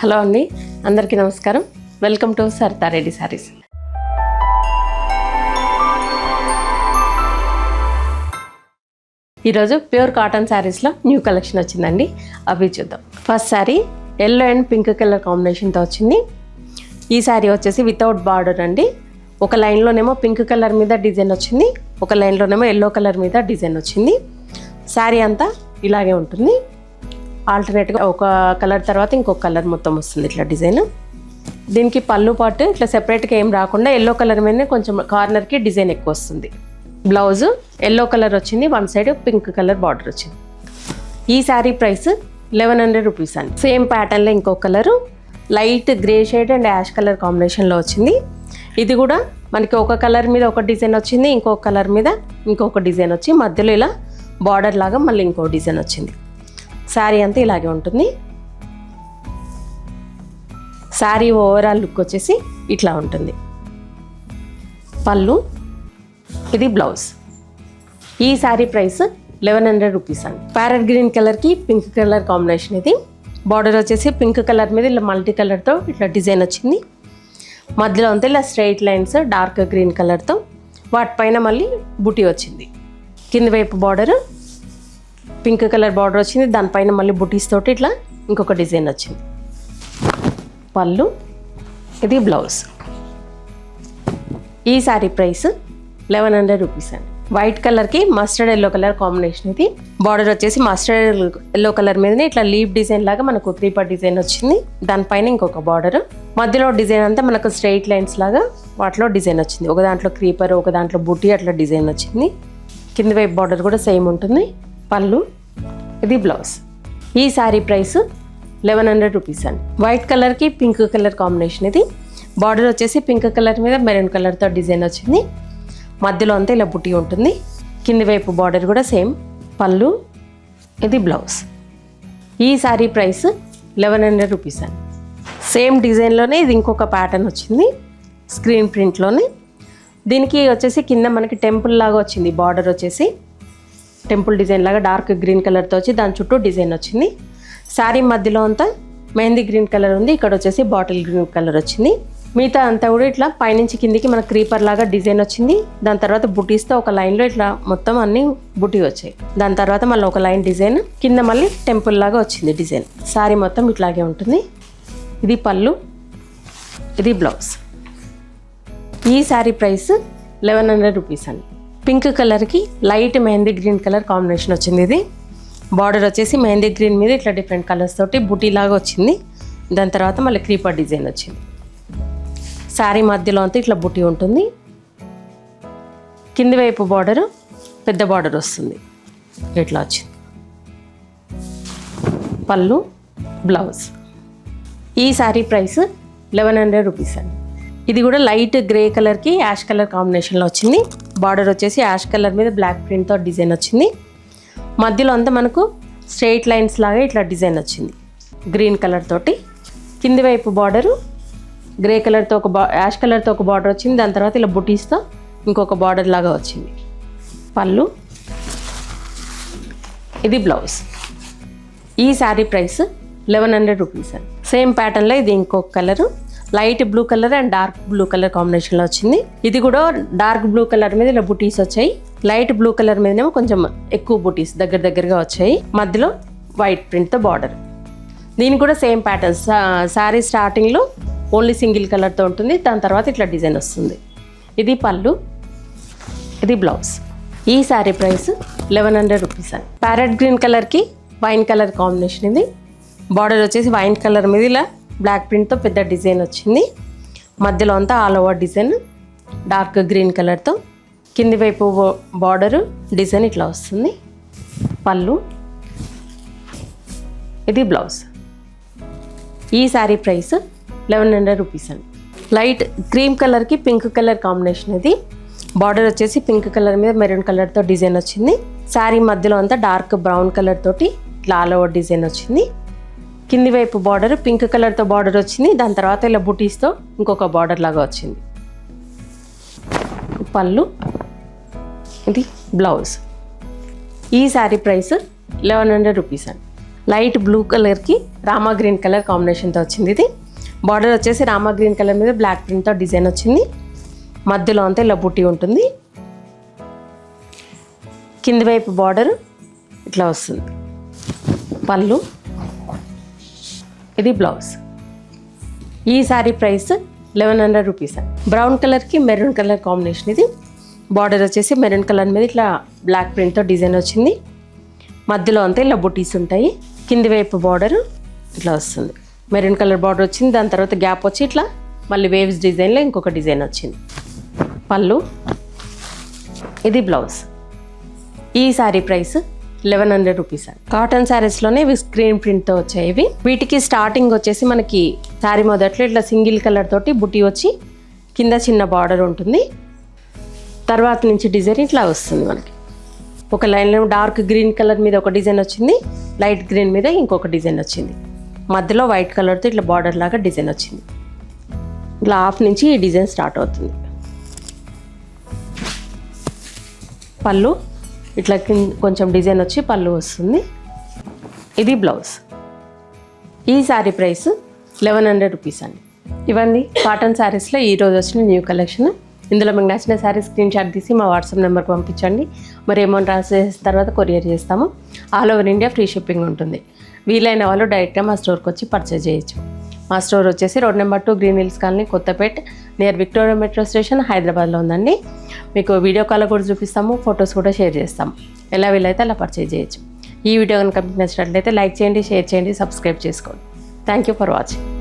Hello అండి అందరికీ నమస్కారం. Welcome to Sarthareddy saris. ఈరోజు ప్యూర్ కాటన్ శారీస్లో న్యూ కలెక్షన్ వచ్చిందండి. అవి చూద్దాం. First sari yellow and pink colour కాంబినేషన్తో వచ్చింది. ఈ శారీ వచ్చేసి వితౌట్ బార్డర్ అండి. ఒక లైన్లోనేమో పింక్ కలర్ మీద డిజైన్ వచ్చింది. ఒక లైన్లోనేమో ఎల్లో కలర్ మీద డిజైన్ వచ్చింది. శారీ అంతా ఇలాగే ఉంటుంది. ఆల్టర్నేట్గా ఒక కలర్ తర్వాత ఇంకొక కలర్ మొత్తం వస్తుంది ఇట్లా డిజైన్ దీనికి పళ్ళు పాటు ఇట్లా సెపరేట్గా ఏం రాకుండా ఎల్లో కలర్ మీదనే కొంచెం కార్నర్కి డిజైన్ ఎక్కువ వస్తుంది. బ్లౌజ్ ఎల్లో కలర్ వచ్చింది one side pink colour border వచ్చింది. ఈ sari price eleven hundred rupees అండి. సేమ్ ప్యాటర్న్లో ఇంకో colour light grey shade and ash colour కాంబినేషన్లో వచ్చింది. ఇది కూడా మనకి ఒక కలర్ మీద ఒక డిజైన్ వచ్చింది ఇంకొక కలర్ మీద ఇంకొక డిజైన్ వచ్చి మధ్యలో ఇలా బార్డర్ లాగా మళ్ళీ ఇంకో డిజైన్ వచ్చింది. శారీ అంతా ఇలాగే ఉంటుంది. శారీ ఓవరాల్ లుక్ వచ్చేసి ఇట్లా ఉంటుంది. పళ్ళు ఇది బ్లౌజ్. ఈ sari price eleven hundred rupees అండి. ప్యారెట్ గ్రీన్ కలర్కి పింక్ కలర్ కాంబినేషన్ ఇది. బార్డర్ వచ్చేసి పింక్ కలర్ మీద ఇలా మల్టీ కలర్తో ఇట్లా డిజైన్ వచ్చింది. మధ్యలో అంతా ఇలా స్ట్రైట్ లైన్స్ డార్క్ గ్రీన్ కలర్తో వాటిపైన మళ్ళీ బుటీ వచ్చింది. కింది వైపు బార్డర్ పింక్ కలర్ బార్డర్ వచ్చింది దానిపైన మళ్ళీ బుటీస్ తోటి ఇట్లా ఇంకొక డిజైన్ వచ్చింది. పళ్ళు ఇది బ్లౌజ్. ఈ sari price eleven hundred rupees అండి. వైట్ కలర్కి మస్టర్డ్ ఎల్లో కలర్ కాంబినేషన్ ఇది. బార్డర్ వచ్చేసి మస్టర్డ్ ఎల్లో కలర్ మీదనే ఇట్లా లీఫ్ డిజైన్ లాగా మనకు త్రీ పార్ట్ డిజైన్ వచ్చింది. దానిపైన ఇంకొక బార్డర్. మధ్యలో డిజైన్ అంతా మనకు స్ట్రైట్ లైన్స్ లాగా వాటిలో డిజైన్ వచ్చింది. ఒక దాంట్లో క్రీపర్ ఒక దాంట్లో బుట్టి అట్లా డిజైన్ వచ్చింది. కింద వైపు బార్డర్ కూడా సేమ్ ఉంటుంది. పళ్ళు ఇది బ్లౌజ్. ఈ sari price eleven hundred rupees అండి. వైట్ కలర్కి పింక్ కలర్ కాంబినేషన్ ఇది. బార్డర్ వచ్చేసి పింక్ కలర్ మీద మెరూన్ కలర్తో డిజైన్ వచ్చింది. మధ్యలో అంతా ఇలా బుట్టి ఉంటుంది. కింది వైపు బార్డర్ కూడా సేమ్. పళ్ళు ఇది బ్లౌజ్. ఈ sari price eleven hundred rupees అండి. సేమ్ డిజైన్లోనే ఇది ఇంకొక ప్యాటర్న్ వచ్చింది. స్క్రీన్ ప్రింట్లోనే. దీనికి వచ్చేసి కింద మనకి టెంపుల్ లాగా వచ్చింది. బార్డర్ వచ్చేసి టెంపుల్ డిజైన్ లాగా డార్క్ గ్రీన్ కలర్తో వచ్చి దాని చుట్టూ డిజైన్ వచ్చింది. శారీ మధ్యలో అంతా మెహందీ గ్రీన్ కలర్ ఉంది. ఇక్కడ వచ్చేసి బాటిల్ గ్రీన్ కలర్ వచ్చింది. మిగతా అంతా కూడా ఇట్లా పైనుంచి కిందికి మన క్రీపర్ లాగా డిజైన్ వచ్చింది. దాని తర్వాత బుటీస్తో ఒక లైన్లో ఇట్లా మొత్తం అన్ని బుటీ వచ్చాయి. దాని తర్వాత మళ్ళీ ఒక లైన్ డిజైన్ కింద మళ్ళీ టెంపుల్ లాగా వచ్చింది డిజైన్ శారీ మొత్తం ఇట్లాగే ఉంటుంది. ఇది పళ్ళు ఇది బ్లౌజ్ ఈ sari price eleven hundred rupees అండి. పింక్ కలర్కి light mehndi green colour combination వచ్చింది ఇది. బార్డర్ వచ్చేసి మెహందీ గ్రీన్ మీద ఇట్లా డిఫరెంట్ కలర్స్ తోటి బుటీ లాగా వచ్చింది. దాని తర్వాత మళ్ళీ క్రీపర్ డిజైన్ వచ్చింది. శారీ మధ్యలో అంతా ఇట్లా బుటీ ఉంటుంది. కింది వైపు బార్డర్ పెద్ద బార్డర్ వస్తుంది. ఇట్లా వచ్చింది. పళ్ళు బ్లౌజ్. ఈ sari price eleven hundred rupees అండి. ఇది కూడా లైట్ గ్రే కలర్కి యాష్ కలర్ కాంబినేషన్లో వచ్చింది. బార్డర్ వచ్చేసి యాష్ కలర్ మీద బ్లాక్ ప్రింట్తో డిజైన్ వచ్చింది. మధ్యలో అంతా మనకు స్ట్రెయిట్ లైన్స్ లాగా ఇట్లా డిజైన్ వచ్చింది. గ్రీన్ కలర్ తోటి. కింది వైపు బార్డరు. గ్రే కలర్తో ఒక బా యాష్ కలర్తో ఒక బార్డర్ వచ్చింది. దాని తర్వాత ఇలా బుటీస్తో ఇంకొక బార్డర్ లాగా వచ్చింది. పళ్ళు. ఇది బ్లౌజ్. ఈ sari price eleven hundred rupees అండి. సేమ్ ప్యాటర్న్లో ఇది ఇంకొక colour. Light blue colour and dark blue colour కాంబినేషన్లో వచ్చింది. ఇది కూడా డార్క్ బ్లూ కలర్ మీద ఇలా బుటీస్ వచ్చాయి. లైట్ బ్లూ కలర్ మీదనేమో కొంచెం ఎక్కువ బుటీస్ దగ్గర దగ్గరగా వచ్చాయి. మధ్యలో వైట్ ప్రింట్తో బార్డర్. దీని కూడా సేమ్ ప్యాటర్న్. శారీ స్టార్టింగ్లో ఓన్లీ సింగిల్ కలర్తో ఉంటుంది. దాని తర్వాత ఇట్లా డిజైన్ వస్తుంది. ఇది పళ్ళు. ఇది బ్లౌజ్. ఈ sari price eleven hundred rupees అండి ప్యారెట్ గ్రీన్ కలర్కి వైన్ కలర్ కాంబినేషన్ ఇది. బార్డర్ వచ్చేసి వైన్ కలర్ మీద ఇలా బ్లాక్ ప్రింట్తో పెద్ద డిజైన్ వచ్చింది. మధ్యలో అంతా all over design dark green కలర్తో. కింది వైపు బార్డరు డిజైన్ ఇట్లా వస్తుంది. పళ్ళు. ఇది బ్లౌజ్. ఈ sari price eleven hundred rupees అండి. లైట్ క్రీమ్ కలర్కి పింక్ కలర్ కాంబినేషన్ ఇది. బార్డర్ వచ్చేసి పింక్ కలర్ మీద మెరూన్ కలర్తో డిజైన్ వచ్చింది. శారీ మధ్యలో అంతా డార్క్ బ్రౌన్ కలర్ తోటి ఇట్లా ఆల్ ఓవర్ డిజైన్ వచ్చింది. కింది వైపు బార్డర్ పింక్ కలర్తో బార్డర్ వచ్చింది. దాని తర్వాత ఇలా బుటీస్తో ఇంకొక బార్డర్ లాగా వచ్చింది. పళ్ళు ఇది బ్లౌజ్. ఈ sari price eleven hundred rupees అండి. లైట్ బ్లూ కలర్కి రామా గ్రీన్ కలర్ కాంబినేషన్తో వచ్చింది ఇది. బార్డర్ వచ్చేసి రామా గ్రీన్ కలర్ మీద బ్లాక్ ప్రింట్తో డిజైన్ వచ్చింది. మధ్యలో అంతా ఇలా బుట్టి ఉంటుంది. కింది వైపు బార్డర్ ఇట్లా వస్తుంది. పళ్ళు ఇది బ్లౌజ్. ఈ sari price eleven hundred rupees brown కలర్కి మెరూన్ కలర్ కాంబినేషన్ ఇది. బార్డర్ వచ్చేసి మెరూన్ కలర్ మీద ఇట్లా బ్లాక్ ప్రింట్తో డిజైన్ వచ్చింది. మధ్యలో అంతా ఇలా బుటీస్ ఉంటాయి. కింది వైపు బార్డర్ ఇట్లా వస్తుంది. మెరూన్ కలర్ బార్డర్ వచ్చింది. దాని తర్వాత గ్యాప్ వచ్చి ఇట్లా మళ్ళీ వేవ్స్ డిజైన్లో ఇంకొక డిజైన్ వచ్చింది. పళ్ళు. ఇది బ్లౌజ్. ఈ sari price eleven hundred rupees అండి. కాటన్ శారీస్లోనే ఇవి స్క్రీన్ ప్రింట్తో వచ్చాయి ఇవి వీటికి స్టార్టింగ్ వచ్చేసి మనకి శారీ మొదట్లో ఇట్లా సింగిల్ కలర్ తోటి బుట్టి వచ్చి కింద చిన్న బార్డర్ ఉంటుంది. తర్వాత నుంచి డిజైన్ ఇట్లా వస్తుంది మనకి. ఒక లైన్లో డార్క్ గ్రీన్ కలర్ మీద ఒక డిజైన్ వచ్చింది లైట్ గ్రీన్ మీద ఇంకొక డిజైన్ వచ్చింది. మధ్యలో వైట్ కలర్తో ఇట్లా బార్డర్ లాగా డిజైన్ వచ్చింది. ఇట్లా హాఫ్ నుంచి ఈ డిజైన్ స్టార్ట్ అవుతుంది. పళ్ళు ఇట్లా కింద కొంచెం డిజైన్ వచ్చి పళ్ళు వస్తుంది. ఇది బ్లౌజ్. ఈ sari price eleven hundred rupees అండి. ఇవన్నీ కాటన్ శారీస్లో ఈరోజు వచ్చిన న్యూ కలెక్షన్. ఇందులో మీకు నచ్చిన శారీ స్క్రీన్ షాట్ తీసి మా వాట్సాప్ నెంబర్కి పంపించండి. మరి అమౌంట్ ట్రాన్స్ఫర్ చేసిన తర్వాత కొరియర్ చేస్తాము. All over India free shipping ఉంటుంది. వీలైన వాళ్ళు డైరెక్ట్గా మా స్టోర్కి వచ్చి పర్చేజ్ చేయొచ్చు. మా స్టోర్ వచ్చేసి road number two green hills colony Kothapet near Victoria metro station హైదరాబాద్లో ఉందండి. మీకు వీడియో కాల్ కూడా చూపిస్తాము ఫొటోస్ కూడా షేర్ చేస్తాము. ఎలా వీలైతే అలా పర్చేజ్ చేయొచ్చు. ఈ వీడియో కనుక మీకు నచ్చినట్లయితే లైక్ చేయండి షేర్ చేయండి సబ్స్క్రైబ్ చేసుకోండి. Thank you for watching